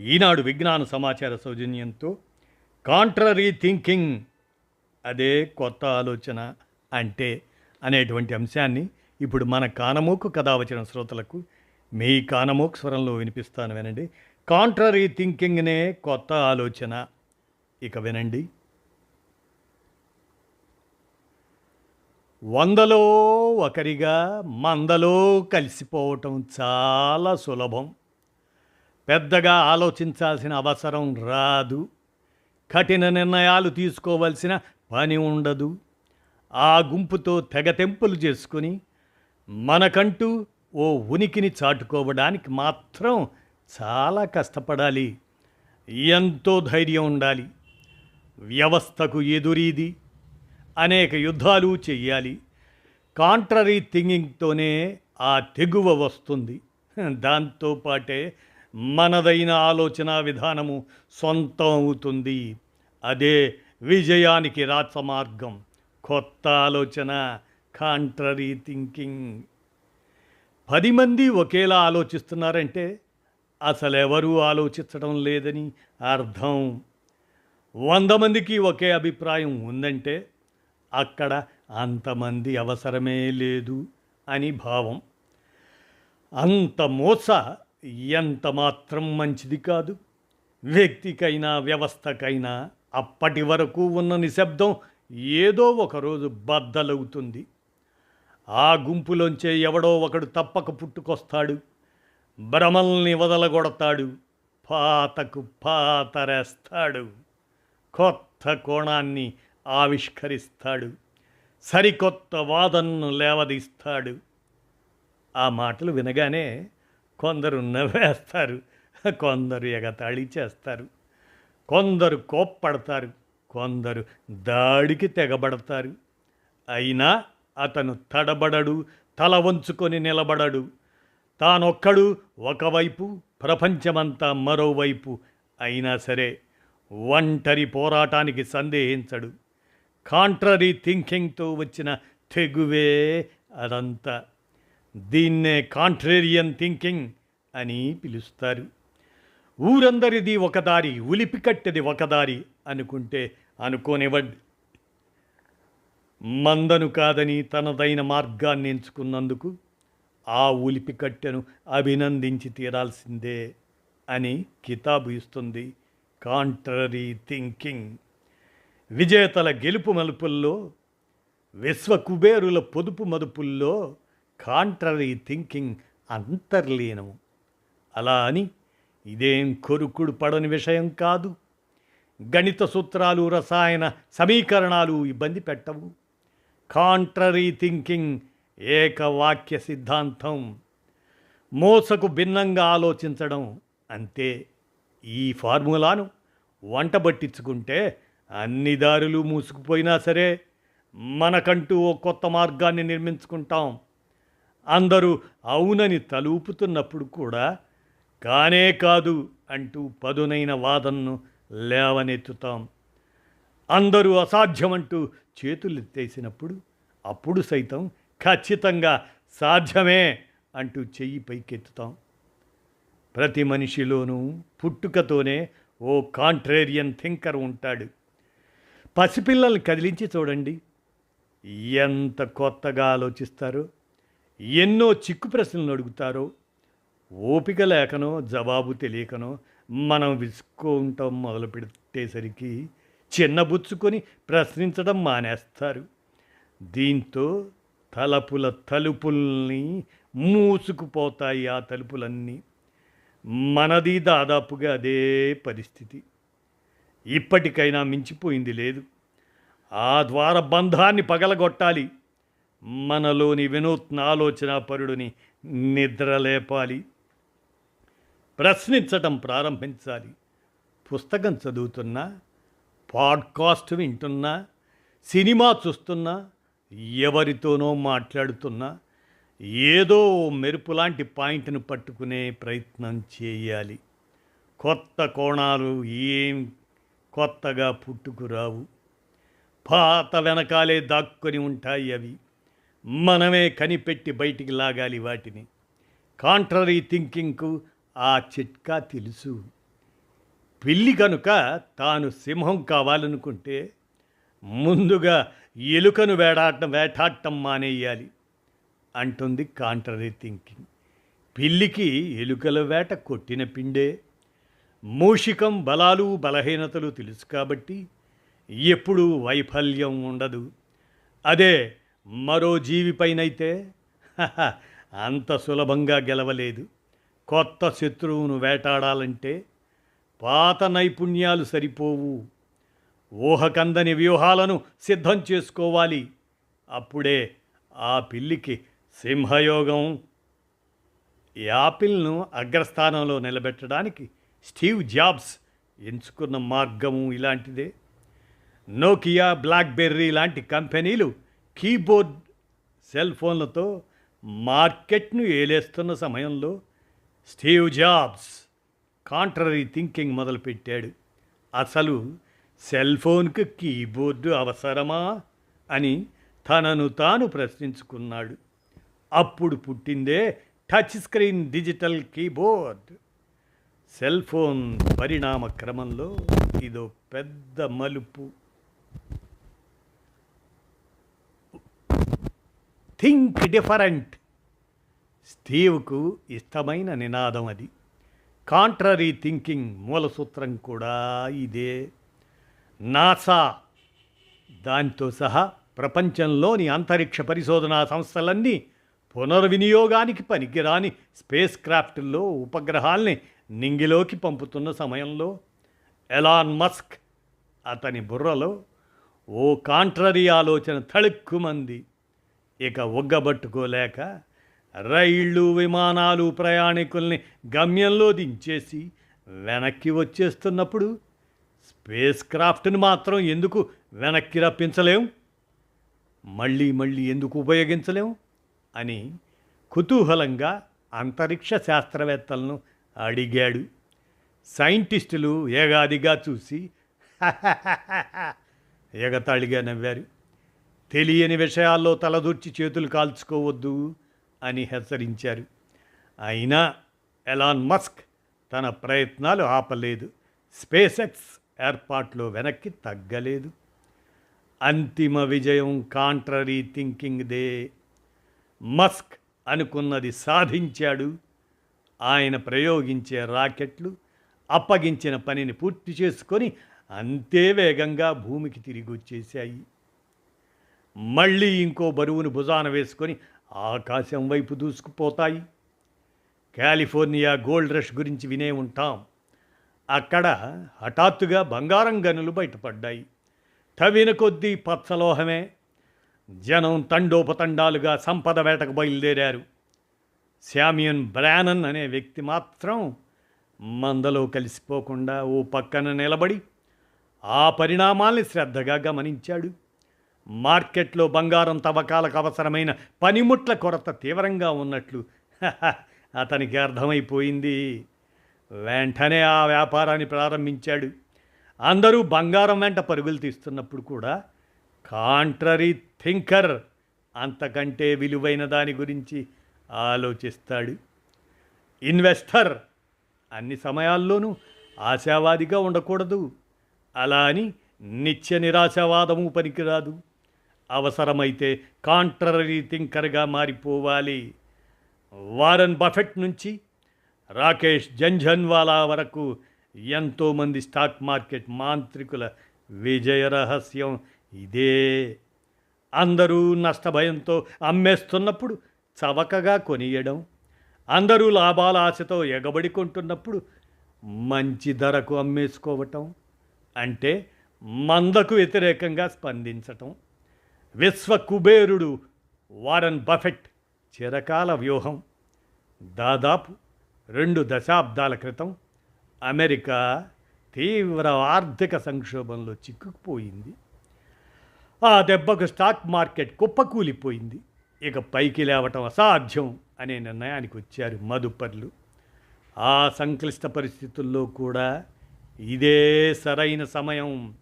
ఈనాడు విజ్ఞాన సమాచార సౌజన్యంతో కాంట్రరీ థింకింగ్ అదే కొత్త ఆలోచన అంటే అనేటువంటి అంశాన్ని ఇప్పుడు మన కానమోకు కథ వచ్చిన శ్రోతలకు మీ కానమోకు స్వరంలో వినిపిస్తాను వినండి. కాంట్రరీ థింకింగ్నే కొత్త ఆలోచన. ఇక వినండి. వందలో ఒకరిగా మందలో కలిసిపోవటం చాలా సులభం. పెద్దగా ఆలోచించాల్సిన అవసరం రాదు. కఠిన నిర్ణయాలు తీసుకోవలసిన పని ఉండదు. ఆ గుంపుతో తెగతెంపులు చేసుకొని మనకంటూ ఓ ఉనికిని చాటుకోవడానికి మాత్రం చాలా కష్టపడాలి. ఎంతో ధైర్యం ఉండాలి. వ్యవస్థకు ఎదురీది. అనేక యుద్ధాలు చెయ్యాలి. కాంట్రరీ థింకింగ్తోనే ఆ తెగువ వస్తుంది. దాంతోపాటే మనదైన ఆలోచన విధానము సొంతం అవుతుంది అదే విజయానికి రాచమార్గం. కొత్త ఆలోచన కాంట్రరీ థింకింగ్ పది మంది ఒకేలా ఆలోచిస్తున్నారంటే అసలు ఎవరూ ఆలోచించడం లేదని అర్థం. వంద మందికి ఒకే అభిప్రాయం ఉందంటే అక్కడ అంతమంది అవసరమే లేదు అని భావం. అంత మోస ఎంత మాత్రం మంచిది కాదు. వ్యక్తికైనా వ్యవస్థకైనా అప్పటి వరకు ఉన్న నిశ్శబ్దం ఏదో ఒకరోజు బద్దలవుతుంది. ఆ గుంపులోంచే ఎవడో ఒకడు తప్పక పుట్టుకొస్తాడు. భ్రమల్ని వదలగొడతాడు. పాతకు పాతరేస్తాడు. కొత్త కోణాన్ని ఆవిష్కరిస్తాడు. సరికొత్త వాదనను లేవదీస్తాడు. ఆ మాటలు వినగానే కొందరు నవ్వేస్తారు కొందరు ఎగతాళి చేస్తారు కొందరు కోప్పడతారు కొందరు దాడికి తెగబడతారు. అయినా అతను తడబడడు తల వంచుకొని నిలబడడు. తానొక్కడు ఒకవైపు ప్రపంచమంతా మరోవైపు అయినా సరే ఒంటరి పోరాటానికి సందేహించడు. కాంట్రరీ థింకింగ్తో వచ్చిన తెగువే అదంతా. దీన్నే కాంట్రేరియన్ థింకింగ్ అని పిలుస్తారు. ఊరందరిది ఒకదారి ఉలిపికట్టెది ఒకదారి అనుకుంటే అనుకోనివ్వండి. మందను కాదని తనదైన మార్గాన్ని ఎంచుకున్నందుకు ఆ ఉలిపికట్టెను అభినందించి తీరాల్సిందే అని కితాబు ఇస్తుంది కాంట్రరీ థింకింగ్ విజేతల గెలుపు మలుపుల్లో విశ్వ కుబేరుల పొదుపు మదుపుల్లో కాంట్రరీ థింకింగ్ అంతర్లీనము. అలా అని ఇదేం కొరుకుడు పడని విషయం కాదు. గణిత సూత్రాలు రసాయన సమీకరణాలు ఇబ్బంది పెట్టవు. కాంట్రరీ థింకింగ్ ఏకవాక్య సిద్ధాంతం. మోసకు భిన్నంగా ఆలోచించడం అంతే. ఈ ఫార్ములాను వంట పట్టించుకుంటే అన్ని దారులు మూసుకుపోయినా సరే మనకంటూ ఓ కొత్త మార్గాన్ని నిర్మించుకుంటాం. అందరూ అవునని తలూపుతున్నప్పుడు కూడా కానే కాదు అంటూ పదునైన వాదనను లేవనెత్తుతాం. అందరూ అసాధ్యమంటూ చేతులెత్తేసినప్పుడు అప్పుడు సైతం ఖచ్చితంగా సాధ్యమే అంటూ చెయ్యి పైకెత్తుతాం. ప్రతి మనిషిలోనూ పుట్టుకతోనే ఓ కాంట్రేరియన్ థింకర్ ఉంటాడు. పసిపిల్లల్ని కదిలించి చూడండి ఎంత కొత్తగా ఆలోచిస్తారో. ఎన్నో చిక్కు ప్రశ్నలు అడుగుతారో ఓపిక లేకనో జవాబు తెలియకనో మనం విసుకుంటాం మొదలు పెట్టేసరికి చిన్నబుచ్చుకొని ప్రశ్నించడం మానేస్తారు. దీంతో తలపుల తలుపుల్ని మూసుకుపోతాయి ఆ తలుపులన్నీ. మనది దాదాపుగా అదే పరిస్థితి. ఇప్పటికైనా మించిపోయింది లేదు. ఆ ద్వార బంధాన్ని పగలగొట్టాలి. మనలోని వినూత్న ఆలోచన పరుడిని నిద్రలేపాలి. ప్రశ్నించటం ప్రారంభించాలి. పుస్తకం చదువుతున్నా పాడ్కాస్ట్ వింటున్నా సినిమా చూస్తున్నా ఎవరితోనో మాట్లాడుతున్నా ఏదో మెరుపు లాంటి పాయింట్ను పట్టుకునే ప్రయత్నం చేయాలి. కొత్త కోణాలు ఏం కొత్తగా పుట్టుకురావు. పాత వెనకాలే దాక్కుని ఉంటాయి అవి. మనమే కనిపెట్టి బయటికి లాగాలి వాటిని. కాంట్రరీ థింకింగ్కు ఆ చిట్కా తెలుసు. పిల్లి కనుక తాను సింహం కావాలనుకుంటే ముందుగా ఎలుకను వేడాటం వేటాడటం మానేయాలి అంటుంది కాంట్రరీ థింకింగ్. పిల్లికి ఎలుకల వేట కొట్టిన పిండే. మూషికం బలాలు బలహీనతలు తెలుసు కాబట్టి ఎప్పుడూ వైఫల్యం ఉండదు. అదే మరో జీవిపైనైతే అంత సులభంగా గెలవలేదు. కొత్త శత్రువును వేటాడాలంటే పాత నైపుణ్యాలు సరిపోవు. ఊహకందని వ్యూహాలను సిద్ధం చేసుకోవాలి. అప్పుడే ఆ పిల్లికి సింహయోగం. యాపిల్ను అగ్రస్థానంలో నిలబెట్టడానికి స్టీవ్ జాబ్స్ ఎంచుకున్న మార్గము ఇలాంటిదే. నోకియా బ్లాక్బెర్రీ లాంటి కంపెనీలు కీబోర్డ్ సెల్ ఫోన్లతో మార్కెట్ను ఏలేస్తున్న సమయంలో స్టీవ్ జాబ్స్ కాంట్రరీ థింకింగ్ మొదలుపెట్టాడు. అసలు సెల్ ఫోన్కు కీబోర్డు అవసరమా? అని తనను తాను ప్రశ్నించుకున్నాడు. అప్పుడు పుట్టిందే touch screen digital keyboard. Cell phone పరిణామ క్రమంలో ఇదో పెద్ద మలుపు. Think different. స్టీవ్కు ఇష్టమైన నినాదం అది. కాంట్రరీ థింకింగ్ మూలసూత్రం కూడా ఇదే. నాసా దాంతో సహా ప్రపంచంలోని అంతరిక్ష పరిశోధనా సంస్థలన్నీ పునర్వినియోగానికి పనికిరాని స్పేస్ క్రాఫ్ట్లో ఉపగ్రహాల్ని నింగిలోకి పంపుతున్న సమయంలో ఎలాన్ మస్క్ అతని బుర్రలో ఓ కాంట్రరీ ఆలోచన తళుక్కుమంది. ఇక ఒగ్గబట్టుకోలేక రైళ్ళు విమానాలు ప్రయాణికుల్ని గమ్యంలో దించేసి వెనక్కి వచ్చేస్తున్నప్పుడు స్పేస్ క్రాఫ్ట్ని మాత్రం ఎందుకు వెనక్కి రప్పించలేం? మళ్ళీ మళ్ళీ ఎందుకు ఉపయోగించలేం? అని కుతూహలంగా అంతరిక్ష శాస్త్రవేత్తలను అడిగాడు. సైంటిస్టులు ఏగాదిగా చూసి ఎగతాళిగా నవ్వారు. తెలియని విషయాల్లో తలదూర్చి చేతులు కాల్చుకోవద్దు అని హెచ్చరించారు. అయినా ఎలాన్ మస్క్ తన ప్రయత్నాలు ఆపలేదు. స్పేస్ ఎక్స్ ఏర్పాట్లో వెనక్కి తగ్గలేదు. అంతిమ విజయం కాంట్రరీ థింకింగ్దే మస్క్ అనుకున్నది సాధించాడు. ఆయన ప్రయోగించే రాకెట్లు అప్పగించిన పనిని పూర్తి చేసుకొని అంతే వేగంగా భూమికి తిరిగి వచ్చేశాయి మళ్ళీ ఇంకో బరువును భుజాన వేసుకొని ఆకాశం వైపు దూసుకుపోతాయి. కాలిఫోర్నియా గోల్డ్ రష్ గురించి వినే ఉంటాం. అక్కడ హఠాత్తుగా బంగారం గనులు బయటపడ్డాయి. తవ్విన కొద్దీ పచ్చలోహమే జనం తండోపతండాలుగా సంపద వేటకు బయలుదేరారు. శామ్యన్ బ్రానన్ అనే వ్యక్తి మాత్రం మందలో కలిసిపోకుండా ఓ పక్కన నిలబడి ఆ పరిణామాల్ని శ్రద్ధగా గమనించాడు. మార్కెట్లో బంగారం తవ్వకాలకు అవసరమైన పనిముట్ల కొరత తీవ్రంగా ఉన్నట్లు. అతనికి అర్థమైపోయింది. వెంటనే ఆ వ్యాపారాన్ని ప్రారంభించాడు. అందరూ బంగారం వెంట పరుగులు తీస్తున్నప్పుడు కూడా కాంట్రరీ థింకర్ అంతకంటే విలువైన దాని గురించి ఆలోచిస్తాడు. ఇన్వెస్టర్ అన్ని సమయాల్లోనూ ఆశావాదిగా ఉండకూడదు. అలా అని నిత్య నిరాశావాదము పనికిరాదు. అవసరమైతే కాంట్రరీ థింకర్గా మారిపోవాలి. వారన్ బఫెట్ నుంచి రాకేష్ జంఝన్వాలా వరకు ఎంతోమంది స్టాక్ మార్కెట్ మాంత్రికుల విజయ రహస్యం ఇదే. అందరూ నష్టభయంతో అమ్మేస్తున్నప్పుడు చవకగా కొనియడం అందరూ లాభాల ఆశతో ఎగబడి కొంటున్నప్పుడు మంచి ధరకు అమ్మేసుకోవటం అంటే మందకు వ్యతిరేకంగా స్పందించటం. విశ్వ కుబేరుడు వారన్ బఫెట్ చిరకాల వ్యూహం. దాదాపు రెండు దశాబ్దాల క్రితం అమెరికా తీవ్ర ఆర్థిక సంక్షోభంలో చిక్కుకుపోయింది. ఆ దెబ్బకు స్టాక్ మార్కెట్ కుప్పకూలిపోయింది. ఇక పైకి లేవటం అసాధ్యం అనే నిర్ణయానికి వచ్చారు మదుపర్లు. ఆ సంక్లిష్ట పరిస్థితుల్లో కూడా ఇదే సరైన సమయం.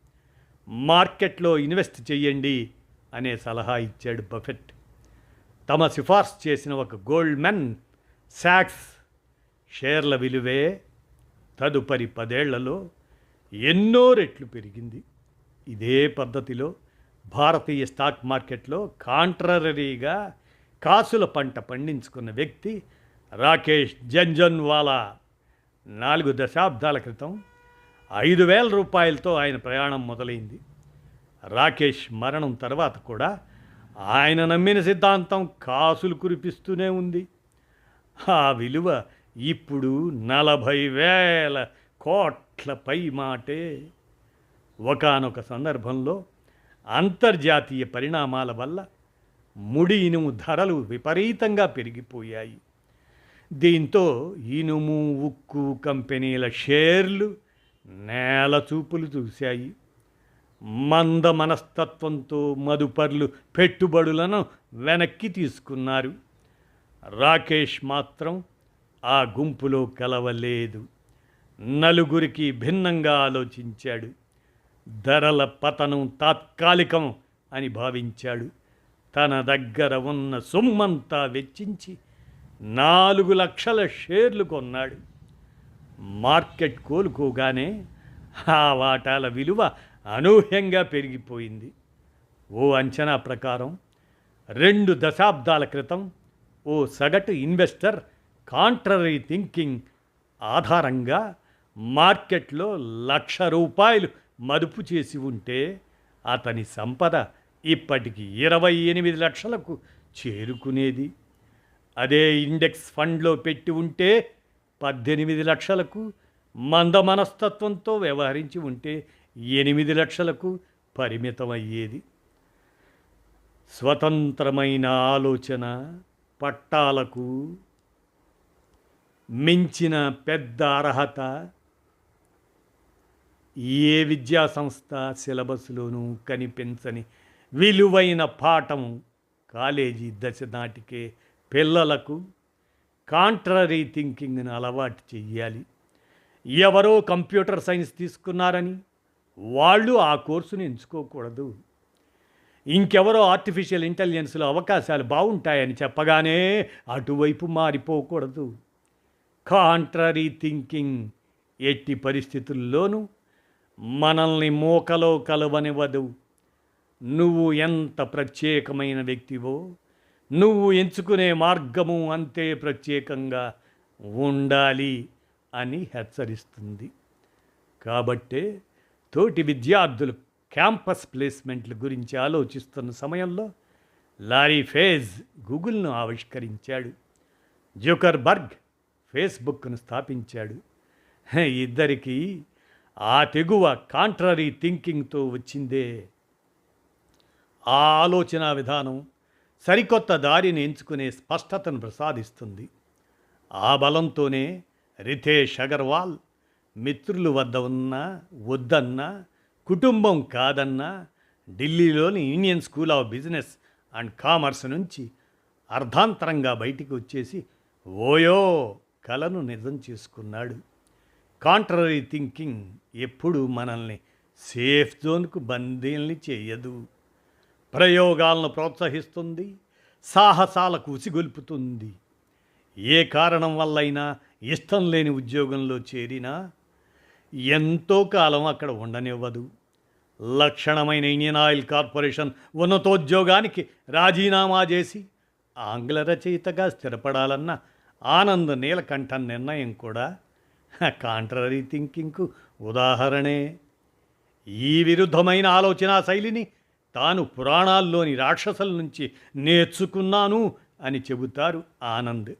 మార్కెట్లో ఇన్వెస్ట్ చేయండి అనే సలహా ఇచ్చాడు బఫెట్. తమ సిఫార్సు చేసిన ఒక గోల్డ్ మెన్ శాక్స్ షేర్ల విలువే తదుపరి పదేళ్ళలో ఎన్నో రెట్లు పెరిగింది. ఇదే పద్ధతిలో భారతీయ స్టాక్ మార్కెట్లో కాంట్రరీగా కాసుల పంట పండించుకున్న వ్యక్తి రాకేష్ జంజన్వాలా. నాలుగు దశాబ్దాల క్రితం ఐదు వేల రూపాయలతో ఆయన ప్రయాణం మొదలైంది. రాకేష్ మరణం తర్వాత కూడా ఆయన నమ్మిన సిద్ధాంతం కాసులు కురిపిస్తూనే ఉంది. ఆ విలువ ఇప్పుడు నలభై వేల కోట్ల పై మాటే. ఒకానొక సందర్భంలో అంతర్జాతీయ పరిణామాల వల్ల ముడి ఇనుము ధరలు విపరీతంగా పెరిగిపోయాయి. దీంతో ఇనుము ఉక్కు కంపెనీల షేర్లు నేల చూపులు చూశాయి. మంద మనస్తత్వంతో మదుపర్లు పెట్టుబడులను వెనక్కి తీసుకున్నారు. రాకేష్ మాత్రం ఆ గుంపులో కలవలేదు. నలుగురికి భిన్నంగా ఆలోచించాడు. ధరల పతనం తాత్కాలికం అని భావించాడు. తన దగ్గర ఉన్న సొమ్మంతా వెచ్చించి నాలుగు లక్షల షేర్లు కొన్నాడు. మార్కెట్ కోలుకోగానే ఆ వాటాల విలువ అనూహ్యంగా పెరిగిపోయింది. ఓ అంచనా ప్రకారం రెండు దశాబ్దాల క్రితం ఓ సగటు ఇన్వెస్టర్ కాంట్రరీ థింకింగ్ ఆధారంగా మార్కెట్లో లక్ష రూపాయలు మదుపు చేసి ఉంటే అతని సంపద ఇప్పటికి ఇరవై ఎనిమిది లక్షలకు చేరుకునేది. అదే ఇండెక్స్ ఫండ్లో పెట్టి ఉంటే పద్దెనిమిది లక్షలకు మంద మనస్తత్వంతో వ్యవహరించి ఉంటే ఎనిమిది లక్షలకు పరిమితమయ్యేది. స్వతంత్రమైన ఆలోచన పట్టాలకు మించిన పెద్ద అర్హత ఏ విద్యా సంస్థ సిలబస్లోనూ కనిపించని విలువైన పాఠం కాలేజీ దశ నాటికే పిల్లలకు కాంట్రరీ థింకింగ్ని అలవాటు చెయ్యాలి. ఎవరో కంప్యూటర్ సైన్స్ తీసుకున్నారని వాళ్ళు ఆ కోర్సును ఎంచుకోకూడదు. ఇంకెవరో ఆర్టిఫిషియల్ ఇంటెలిజెన్స్లో అవకాశాలు బాగుంటాయని చెప్పగానే అటువైపు మారిపోకూడదు. కాంట్రరీ థింకింగ్ ఎట్టి పరిస్థితుల్లోనూ మనల్ని మూకలో కలవనివ్వదు. నువ్వు ఎంత ప్రత్యేకమైన వ్యక్తివో నువ్వు ఎంచుకునే మార్గము అంతే ప్రత్యేకంగా ఉండాలి అని హెచ్చరిస్తుంది. కాబట్టే తోటి విద్యార్థులు క్యాంపస్ ప్లేస్మెంట్ల గురించి ఆలోచిస్తున్న సమయంలో లారీ ఫేజ్ గూగుల్ను ఆవిష్కరించాడు. జోకర్బర్గ్ ఫేస్బుక్ను స్థాపించాడు. ఇద్దరికీ ఆ తెగువ కాంట్రరీ థింకింగ్తో వచ్చిందే. ఆ ఆలోచన విధానం సరికొత్త దారిని ఎంచుకునే స్పష్టతను ప్రసాదిస్తుంది. ఆ బలంతోనే రితేష్ అగర్వాల్ మిత్రులు వద్ద ఉన్నా వద్దన్నా కుటుంబం కాదన్నా ఢిల్లీలోని Indian School of Business and Commerce నుంచి అర్ధాంతరంగా బయటికి వచ్చేసి ఓయో కలను నిజం చేసుకున్నాడు. కాంట్రరీ థింకింగ్ ఎప్పుడు మనల్ని సేఫ్ జోన్కు బందీల్ని చేయదు. ప్రయోగాలను ప్రోత్సహిస్తుంది సాహసాలకు ఉసిగొల్పుతుంది. ఏ కారణం వల్లైనా ఇష్టం లేని ఉద్యోగంలో చేరినా ఎంతో కాలం అక్కడ ఉండనివ్వదు. లక్షణమైన ఇండియన్ ఆయిల్ కార్పొరేషన్ ఉన్నతోద్యోగానికి రాజీనామా చేసి ఆంగ్ల రచయితగా స్థిరపడాలన్న ఆనంద్ నీలకంఠన్ నిర్ణయం కూడా కాంట్రరీ థింకింగ్కు ఉదాహరణే. ఈ విరుద్ధమైన ఆలోచనా శైలిని తాను పురాణాల్లోని రాక్షసుల నుంచి నేర్చుకున్నాను అని చెబుతారు ఆనంద్.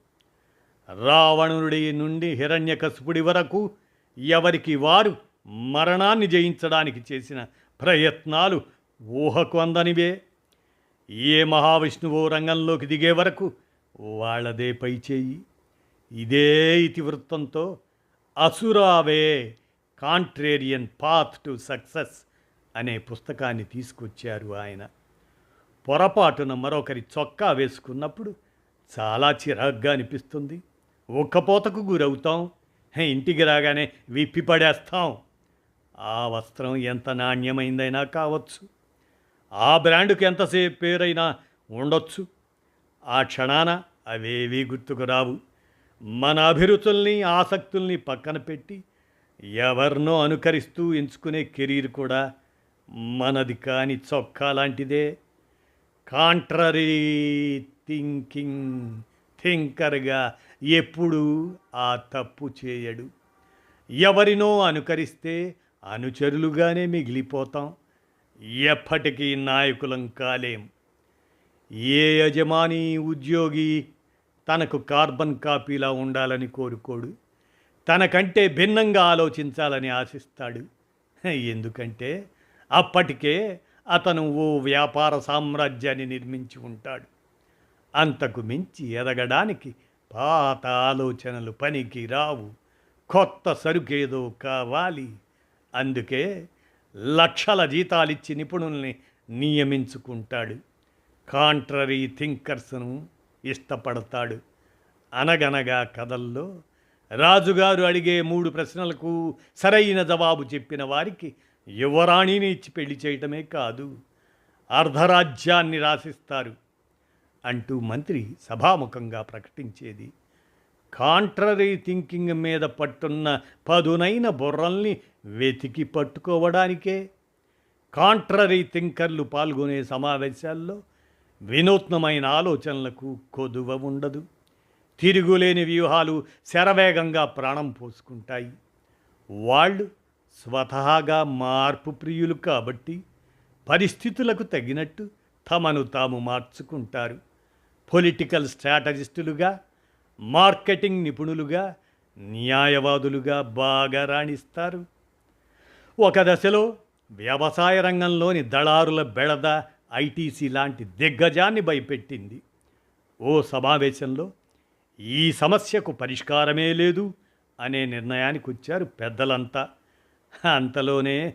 రావణుడి నుండి హిరణ్యకశపుడి వరకు ఎవరికి వారు మరణాన్ని జయించడానికి చేసిన ప్రయత్నాలు ఊహకు అందనివే. ఏ మహావిష్ణువు రంగంలోకి దిగే వరకు వాళ్ళదే పై చేయి. ఇదే ఇతివృత్తంతో అసురావే కాంట్రేరియన్ పాత్ టు సక్సెస్ అనే పుస్తకాన్ని తీసుకొచ్చారు ఆయన. పొరపాటున మరొకరి చొక్కా వేసుకున్నప్పుడు చాలా చిరాగ్గా అనిపిస్తుంది. ఒక్కపోతకు గురవుతాం. ఇంటికి రాగానే విప్పి పడేస్తాం. ఆ వస్త్రం ఎంత నాణ్యమైందైనా కావచ్చు. ఆ బ్రాండ్కి ఎంతసేపు పేరైనా ఉండొచ్చు. ఆ క్షణాన అవేవీ గుర్తుకు రావు. మన అభిరుచుల్ని ఆసక్తుల్ని పక్కన పెట్టి ఎవరినో అనుకరిస్తూ ఎంచుకునే కెరీర్ కూడా మనది కాని చొక్కా లాంటిదే. కాంట్రరీ థింకింగ్ థింకర్గా ఎప్పుడూ ఆ తప్పు చేయడు. ఎవరినో అనుకరిస్తే అనుచరులుగానే మిగిలిపోతాం. ఎప్పటికీ నాయకులం కాలేం. ఏ యజమాని ఉద్యోగి తనకు కార్బన్ కాపీలా ఉండాలని కోరుకోడు. తనకంటే భిన్నంగా ఆలోచించాలని ఆశిస్తాడు. ఎందుకంటే అప్పటికే అతను ఓ వ్యాపార సామ్రాజ్యాన్ని నిర్మించి ఉంటాడు. అంతకు మించి ఎదగడానికి పాత ఆలోచనలు పనికి రావు కొత్త సరుకేదో కావాలి. అందుకే లక్షల జీతాలిచ్చి నిపుణుల్ని నియమించుకుంటాడు. కాంట్రరీ థింకర్స్ను ఇష్టపడతాడు. అనగనగా కథల్లో రాజుగారు అడిగే మూడు ప్రశ్నలకు సరైన జవాబు చెప్పిన వారికి యువరాణిని ఇచ్చి పెళ్ళి చేయటమే కాదు అర్ధరాజ్యాన్ని రాసిస్తారు. అంటూ మంత్రి సభాముఖంగా ప్రకటించేది. కాంట్రరీ థింకింగ్ మీద పట్టున్న పదునైన బుర్రల్ని వెతికి పట్టుకోవడానికే కాంట్రరీ థింకర్లు పాల్గొనే సమావేశాల్లో వినూత్నమైన ఆలోచనలకు కొదువ ఉండదు. తిరుగులేని వ్యూహాలు శరవేగంగా ప్రాణం పోసుకుంటాయి. వాళ్ళు స్వతహాగా మార్పు ప్రియులు కాబట్టి పరిస్థితులకు తగినట్టు తమను తాము మార్చుకుంటారు. పొలిటికల్ స్ట్రాటజిస్టులుగా మార్కెటింగ్ నిపుణులుగా న్యాయవాదులుగా బాగా రాణిస్తారు. ఒక దశలో వ్యవసాయ రంగంలోని దళారుల బెడద ఐటీసీ లాంటి దిగ్గజాన్ని భయపెట్టింది. ఓ సమావేశంలో ఈ సమస్యకు పరిష్కారమే లేదు అనే నిర్ణయానికి వచ్చారు పెద్దలంతా. అంతలోనే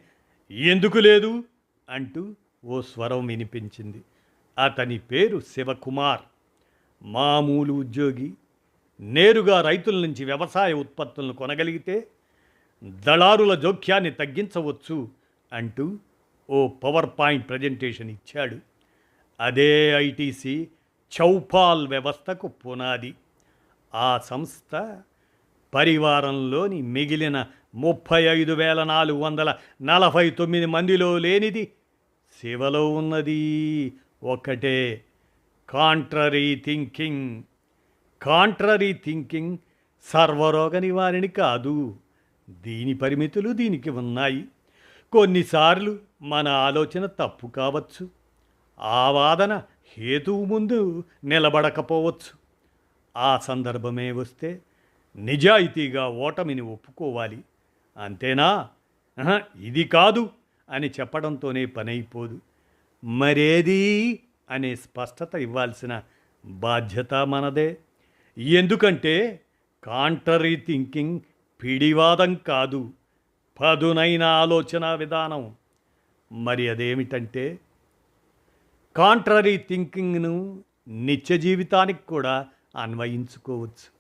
ఎందుకు లేదు? అంటూ ఓ స్వరం వినిపించింది. అతని పేరు శివకుమార్. మామూలు ఉద్యోగి నేరుగా రైతుల నుంచి వ్యవసాయ ఉత్పత్తులను కొనగలిగితే దళారుల జోక్యాన్ని తగ్గించవచ్చు అంటూ ఓ పవర్ పాయింట్ ప్రజెంటేషన్ ఇచ్చాడు. అదే ఐటీసీ చౌపాల్ వ్యవస్థకు పునాది. ఆ సంస్థ పరివారంలోని మిగిలిన ముప్పై ఐదు వేల నాలుగు వందల నలభై తొమ్మిది మందిలో లేనిది శివలో ఉన్నది. ఒకటే కాంట్రరీ థింకింగ్ కాంట్రరీ థింకింగ్ సర్వరోగ నివారణి కాదు. దీని పరిమితులు దీనికి ఉన్నాయి. కొన్నిసార్లు మన ఆలోచన తప్పు కావచ్చు. ఆ వాదన హేతువు ముందు నిలబడకపోవచ్చు. ఆ సందర్భమే వస్తే నిజాయితీగా ఓటమిని ఒప్పుకోవాలి. అంతేనా? ఇది కాదు అని చెప్పడంతోనే పనైపోదు. మరేది అనే స్పష్టత ఇవ్వాల్సిన బాధ్యత మనదే. ఎందుకంటే కాంట్రరీ థింకింగ్ పిడివాదం కాదు. పదునైన ఆలోచన విధానం. మరి అదేమిటంటే కాంట్రరీ థింకింగ్ను నిత్య జీవితానికి కూడా అన్వయించుకోవచ్చు.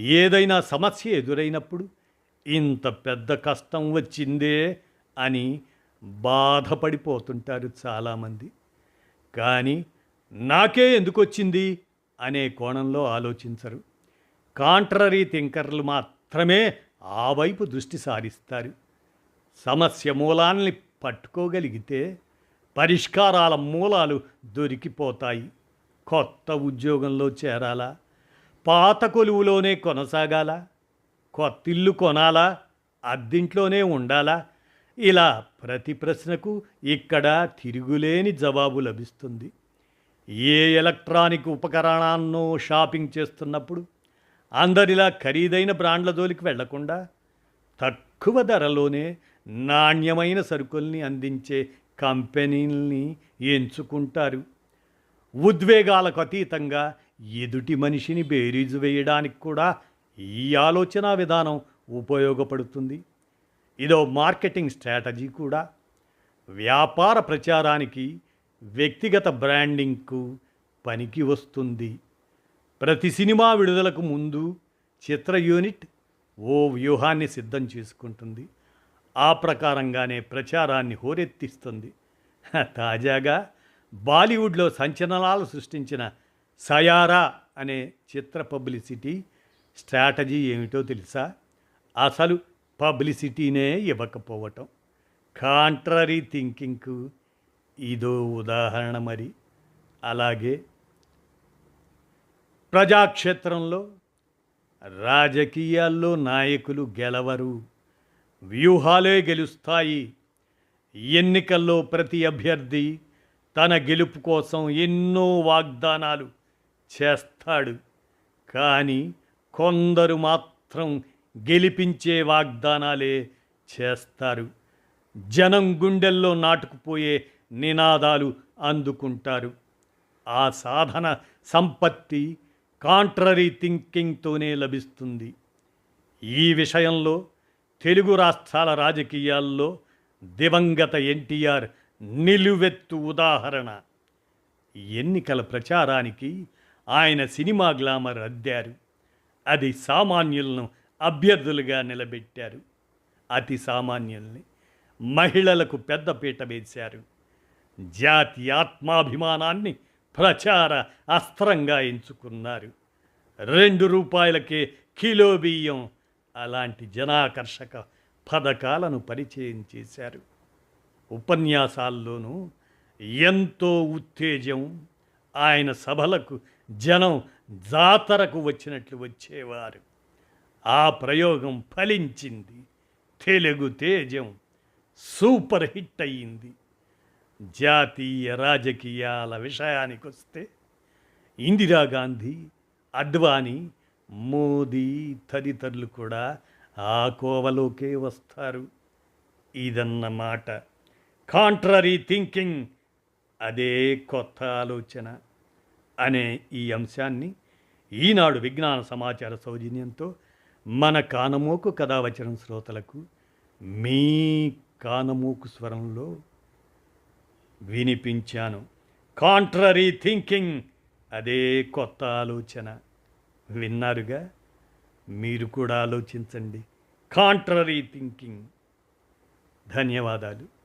ఏదైనా సమస్య ఎదురైనప్పుడు ఇంత పెద్ద కష్టం వచ్చిందే అని బాధపడిపోతుంటారు చాలామంది. కానీ నాకే ఎందుకు వచ్చింది అనే కోణంలో ఆలోచించరు. కాంట్రరీ థింకర్లు మాత్రమే ఆ వైపు దృష్టి సారిస్తారు. సమస్య మూలాల్ని పట్టుకోగలిగితే పరిష్కారాల మూలాలు దొరికిపోతాయి. కొత్త ఉద్యోగంలో చేరాలా? పాత కొలువులోనే కొనసాగాలా? కొత్తిల్లు కొనాలా? అద్దింట్లోనే ఉండాలా? ఇలా ప్రతి ప్రశ్నకు ఇక్కడ తిరుగులేని జవాబు లభిస్తుంది. ఏ ఎలక్ట్రానిక్ ఉపకరణాన్నో షాపింగ్ చేస్తున్నప్పుడు అందరిలా ఖరీదైన బ్రాండ్ల జోలికి వెళ్ళకుండా తక్కువ ధరలోనే నాణ్యమైన సరుకుల్ని అందించే కంపెనీల్ని ఎంచుకుంటారు. ఉద్వేగాలకు అతీతంగా ఎదుటి మనిషిని బేరీజు వేయడానికి కూడా ఈ ఆలోచన విధానం ఉపయోగపడుతుంది. ఇదో మార్కెటింగ్ స్ట్రాటజీ కూడా. వ్యాపార ప్రచారానికి వ్యక్తిగత బ్రాండింగ్కు పనికి వస్తుంది. ప్రతి సినిమా విడుదలకు ముందు చిత్ర యూనిట్ ఓ వ్యూహాన్ని సిద్ధం చేసుకుంటుంది. ఆ ప్రకారంగానే ప్రచారాన్ని హోరెత్తిస్తుంది. తాజాగా బాలీవుడ్లో సంచలనాలు సృష్టించిన సయారా అనే చిత్ర పబ్లిసిటీ స్ట్రాటజీ ఏమిటో తెలుసా? అసలు పబ్లిసిటీనే ఇవ్వకపోవటం. కాంట్రరీ థింకింగ్కు ఇదో ఉదాహరణ మరి. అలాగే ప్రజాక్షేత్రంలో రాజకీయాల్లో నాయకులు గెలవరు వ్యూహాలే గెలుస్తాయి. ఎన్నికల్లో ప్రతి అభ్యర్థి తన గెలుపు కోసం ఎన్నో వాగ్దానాలు చేస్తాడు. కానీ కొందరు మాత్రం గెలిపించే వాగ్దానాలే చేస్తారు. జనం గుండెల్లో నాటుకుపోయే నినాదాలు అందుకుంటారు. ఆ సాధన సంపత్తి కాంట్రరీ థింకింగ్తోనే లభిస్తుంది. ఈ విషయంలో తెలుగు రాష్ట్రాల రాజకీయాల్లో దివంగత ఎన్టీఆర్ నిలువెత్తు ఉదాహరణ. ఎన్నికల ప్రచారానికి ఆయన సినిమా గ్లామర్ అద్దారు. అది సామాన్యులను అభ్యర్థులుగా నిలబెట్టారు. అతి సామాన్యుల్ని మహిళలకు పెద్దపీట వేశారు. జాతి ఆత్మాభిమానాన్ని ప్రచార అస్త్రంగా ఎంచుకున్నారు. రెండు రూపాయలకే కిలో బియ్యం అలాంటి జనాకర్షక పథకాలను పరిచయం చేశారు. ఉపన్యాసాల్లోనూ ఎంతో ఉత్తేజం ఆయన సభలకు జనం జాతరకు వచ్చినట్లు వచ్చేవారు. ఆ ప్రయోగం ఫలించింది. తెలుగు తేజం సూపర్ హిట్ అయ్యింది. జాతీయ రాజకీయాల విషయానికి వస్తే ఇందిరాగాంధీ అద్వానీ మోదీ తదితరులు కూడా ఆ కోవలోకే వస్తారు. ఇదన్నమాట కాంట్రరీ థింకింగ్ అదే కొత్త ఆలోచన అనే ఈ అంశాన్ని ఈనాడు విజ్ఞాన సమాచార సౌజన్యంతో మన కానమోకు కథావచనం శ్రోతలకు? మీ కానమోకు స్వరంలో వినిపించాను. కాంట్రరీ థింకింగ్ అదే కొత్త ఆలోచన. విన్నారుగా? మీరు కూడా ఆలోచించండి. కాంట్రరీ థింకింగ్ ధన్యవాదాలు.